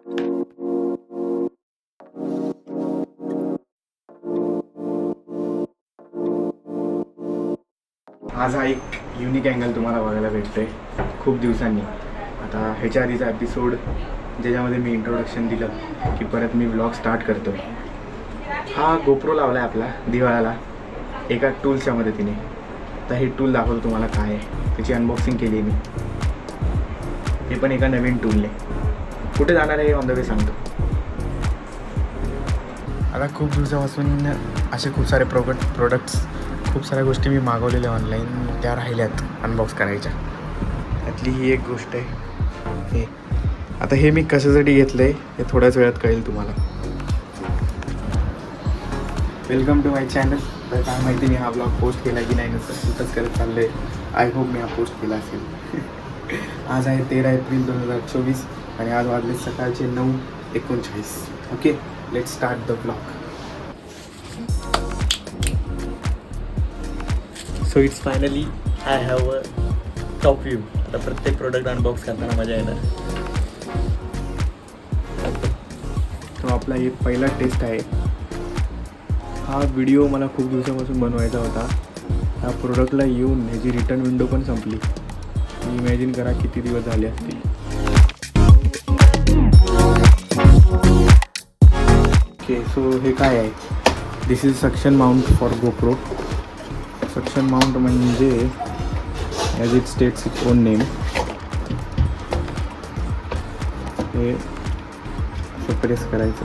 आज हा एक युनिक अँगल तुम्हाला बघायला भेटतोय. खूप दिवसांनी. आता ह्याच्या आधीचा एपिसोड ज्याच्यामध्ये मी इंट्रोडक्शन दिलं की परत मी ब्लॉग स्टार्ट करतो हा गोप्रो लावला आहे आपला दिवाळाला. एका टूलच्या मदतीने. तर हे टूल दाखवतो तुम्हाला काय आहे. त्याची अनबॉक्सिंग केली मी. हे पण एका नवीन टूलने कुठे जाणार आहे ऑन द वे सांगतो. आता खूप दिवसापासून असे खूप सारे प्रोडक्ट प्रोडक्ट्स खूप साऱ्या गोष्टी मी मागवलेल्या ऑनलाईन त्या राहिल्यात अनबॉक्स करायच्या. त्यातली ही एक गोष्ट आहे. हे आता हे मी कशासाठी घेतलं आहे हे थोड्याच वेळात कळेल तुम्हाला. वेलकम टू माय चॅनल तर काय माहिती मी हा ब्लॉग पोस्ट केला की नाही नसतं सुद्धाच करत चाललं आहे आय होप मी हा पोस्ट केला असेल. आज आहे तेरा एप्रिल दोन हजार चोवीस. आणि आज वाजले सकाळचे नऊ एकोणचाळीस. Okay let start the blog so it's finally I have a top view आता प्रत्येक प्रोडक्ट अनबॉक्स करताना मजा येणार. तो आपला एक पहिला टेस्ट आहे. हा व्हिडिओ मला खूप दिवसापासून बनवायचा होता. ह्या प्रोडक्टला येऊन ह्याची रिटर्न विंडो पण संपली. इमॅजिन करा किती दिवस झाले असतील. सो हे काय आहे? This is suction mount for GoPro suction mount म्हणजे as it states it own name हे असं प्रेस करायचं.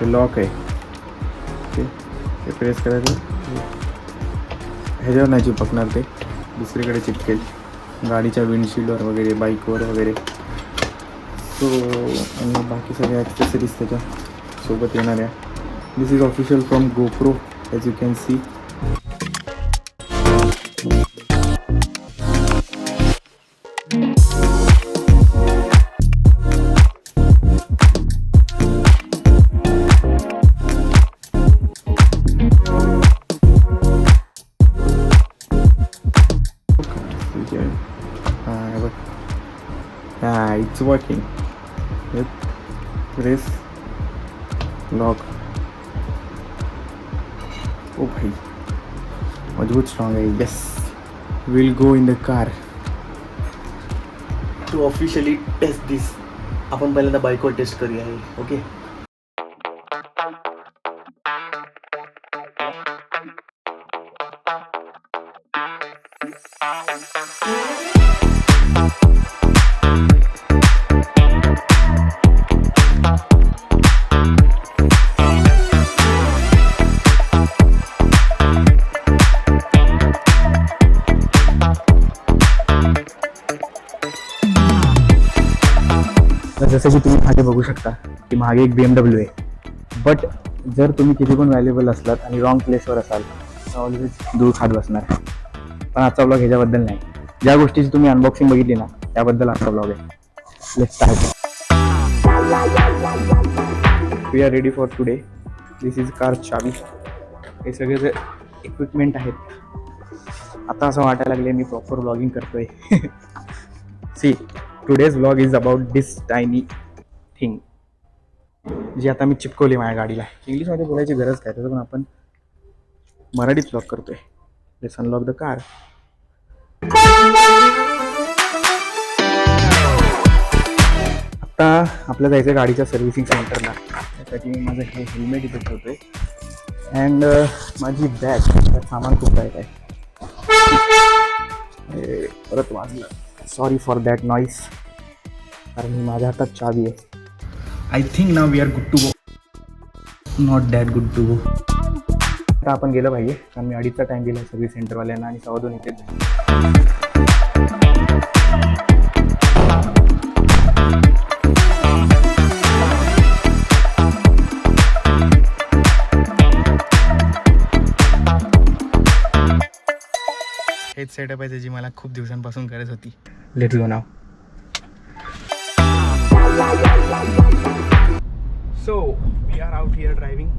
हे लॉक आहे. ओके? हे प्रेस करायचं. ह्याच्यावर नाही चिपकणार ते. दुसरीकडे चिपकेल. गाडीच्या विंडशिल्डवर वगैरे बाईकवर वगैरे. सो आणि बाकी सगळ्या ॲक्सेसरीज त्याच्या सोबत येणाऱ्या this is official from GoPro as you can see Ah, it's working. Yep. Press lock. ओ भाई मजबूत स्ट्रॉंग आहे yes will go in the car to officially test this आपण पहिल्यांदा बाईकवर टेस्ट करूया ओके तर जसं की तुम्ही मागे बघू शकता की मागे एक बी एम डब्ल्यू आहे. बट जर तुम्ही किती पण व्हॅल्युबल असलात आणि रॉंग प्लेसवर असाल तर ऑलवेज दूर खात बसणार. पण आजचा ब्लॉग ह्याच्याबद्दल नाही. ज्या गोष्टीची तुम्ही अनबॉक्सिंग बघितली ना त्याबद्दल आजचा ब्लॉग आहे. Start we are ready for today this is car चावी हे सगळे जे इक्विपमेंट आहेत आता असं वाटायला लागले मी प्रॉपर ब्लॉगिंग करतोय. See today's blog is about this tiny thing जी आता मी चिपकवली माझ्या गाडीला. इंग्लिशमध्ये बोलायची गरज काय? त्याचं पण आपण मराठीत व्लॉग करतोय. लेट्स अनलॉक द कार आता आपल्या जायचं गाडीच्या सर्व्हिसिंग सेंटरला त्यासाठी मी माझं हे हेल्मेट इथे ठेवतोय. अँड uh, माझी बॅग त्यात सामान खूप काय काय? हे परत वाजलं. सॉरी फॉर दॅट नॉईस कारण ही माझ्या हातात चावी आहे. I think now we are good to go not that good to go आता आपण गेलं पाहिजे. कारण मी अडीचचा टाईम दिला सर्व्हिस सेंटरवाल्यांना आणि सव्वा दोन इथे हेच सेटअप आहे त्याची मला खूप दिवसांपासून गरज होती. Let's go now so we are out here driving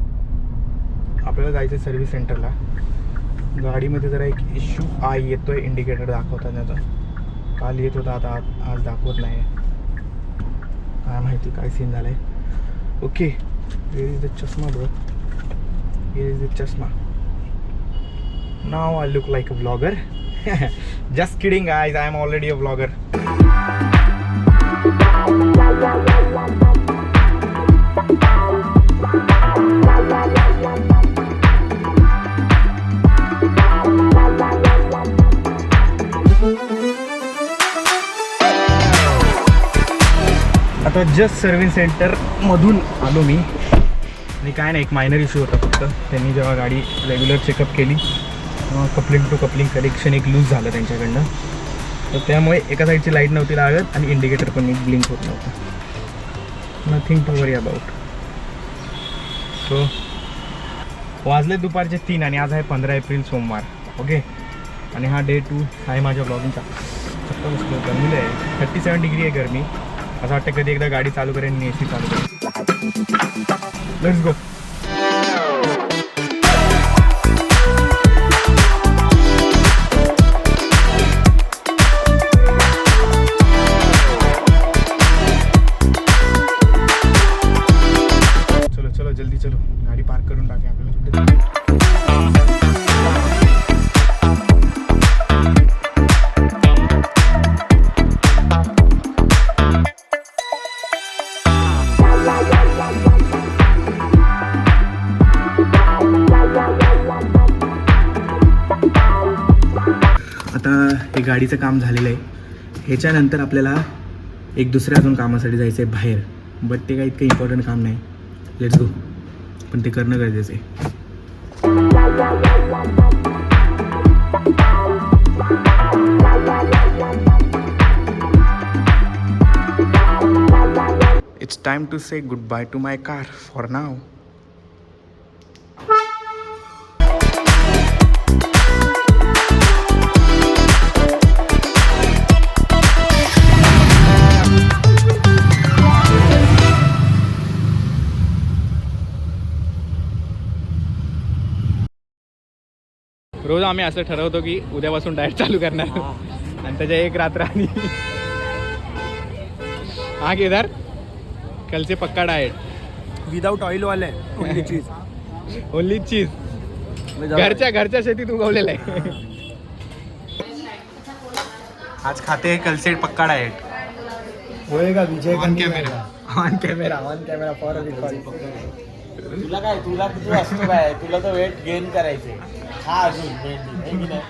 आपल्याला जायचं आहे सर्व्हिस सेंटरला गाडीमध्ये जरा एक इश्यू आ येतोय इंडिकेटर दाखवताना त्याचा काल येत होता आता आज- आज दाखवत नाही. काय माहिती काय सीन झालाय. ओके इज द चष्मा ब्रो इज द चष्मा. Now I look like a blogger just kidding I I am already a blogger आता जस्ट सर्व्हिस सेंटरमधून आलो मी. आणि काय नाही एक मायनर इश्यू होता फक्त. त्यांनी जेव्हा गाडी रेग्युलर चेकअप केली कपलिंग टू कपलिंग कनेक्शन एक लूज झालं त्यांच्याकडनं. तर त्यामुळे एका साईडची लाइट नव्हती लागत आणि इंडिकेटर पण एक ब्लिंक होत नव्हतं. Nothing to worry about so वाजले दुपारचे तीन आणि आज आहे पंधरा एप्रिल सोमवार ओके आणि हा डे टू आहे माझ्या ब्लॉगिंगचा फक्त बसलो गरमीला आहे. थर्टी सेवन डिग्री आहे गरमी. असं वाटतं कधी एकदा गाडी चालू करेन आणि ए सी चालू करेन. लेट्स गो आता गाडीचं काम झालेलं आहे. ह्याच्यानंतर आपल्याला एक दुसऱ्या अजून कामासाठी जायचं आहे बाहेर. बट ते काही इतकं इम्पॉर्टंट काम नाही. लेट्स गो पण ते करणं गरजेचं आहे. It's time to say goodbye to my car for now रोज आम्ही असं ठरवतो की उद्यापासून डाएट चालू करणार. आणि त्याच्या एक रात्र आधी. हा केदार? कल से पक्का डाएट विदाउट ऑइल वाले ओनली चीज ओनली चीज घरच्या घरच्या शेतीत उगवलेलं आहे. आज खाते कलसेट पक्का डाएट होएगा Vijay on camera on camera on camera for record तुला काय तुला असतो काय तुला तर वेट गेन करायचे हा अजून मेनली